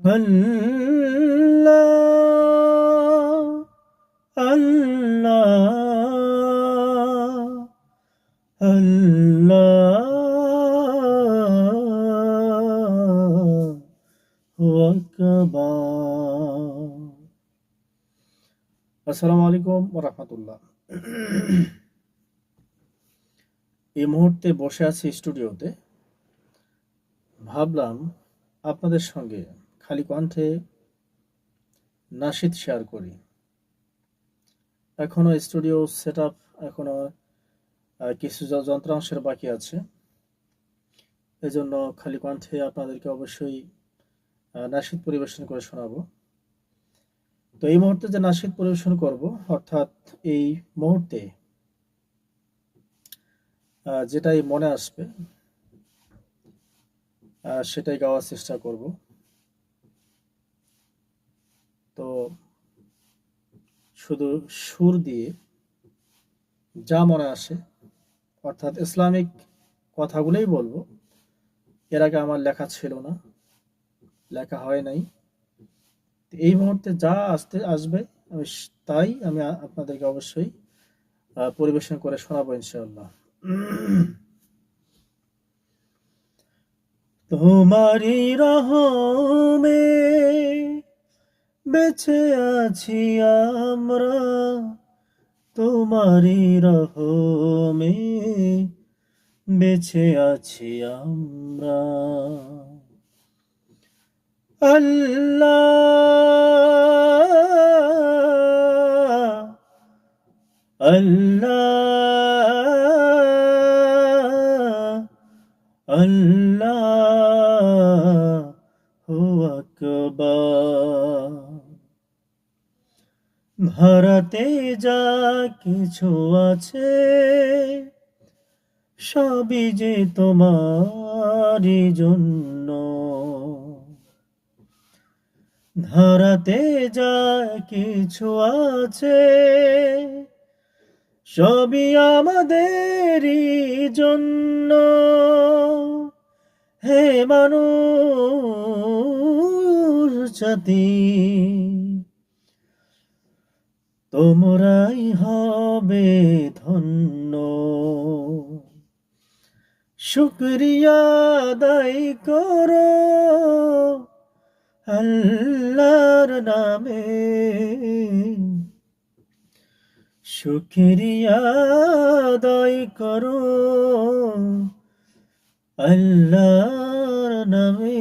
আল্লাহ আল্লাহ আল্লাহ আসসালামু আলাইকুম রহমতুল্লাহ। এই মুহূর্তে বসে আছি স্টুডিওতে। ভাবলাম আপনাদের সঙ্গে খালি কণ্ঠে নাশিদ শেয়ার করি। এখনও স্টুডিও সেট আপ এখনও কিছু যন্ত্রাংশের বাকি আছে। এজন্য খালি কণ্ঠে আপনাদেরকে অবশ্যই নাশিদ পরিবেশন করে শোনাবো। তো এই মুহূর্তে যে নাশিদ পরিবেশন করব, অর্থাৎ এই মুহূর্তে যেটাই মনে আসবে সেটাই গাওয়ার চেষ্টা করব তো শুধু সুর দিয়ে যা মনে আসে, অর্থাৎ ইসলামিক কথাগুলোই বলব। এর আগে আমার লেখা ছিল না, লেখা হয় নাই। এই মুহূর্তে যা আসতে আসবে, আমি তাই আমি আপনাদেরকে অবশ্যই পরিবেশন করে শোনাবো ইনশাআল্লাহ। তোমারই রহমে বেঁচে আছি আমরা তোমারই রহমে বেঁচে আছি আমরা। আল্লাহ আল্লাহ আল্লাহু। ভারতে যা কিছু আছে, সবই যে তোমারই জন্য। ধরাতে যা কিছু আছে, সবই আমাদেরই জন্য। হে মানুষ, জাতি তোমরাই হবে ধন্য। শুক্রিয়া আদায় করো আল্লাহর নামে। শুক্রিয়া আদায় করো আল্লাহর নামে।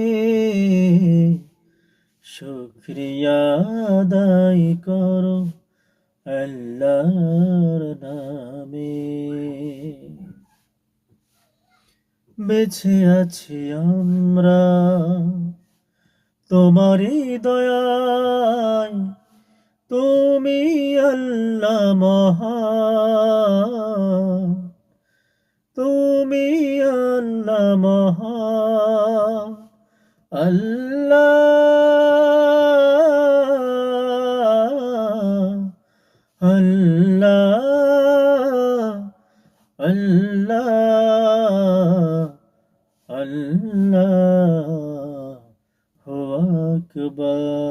শুক্রিয়া আদায় করো আল্লাহর নামে। বেঁচে আছি আমরা তোমারই দয়ায়। তুমি আল্লাহ মহা তুমি আল্লাহ মহা আল্লাহ আল্লাহ আল্লাহ আল্লাহ আকবার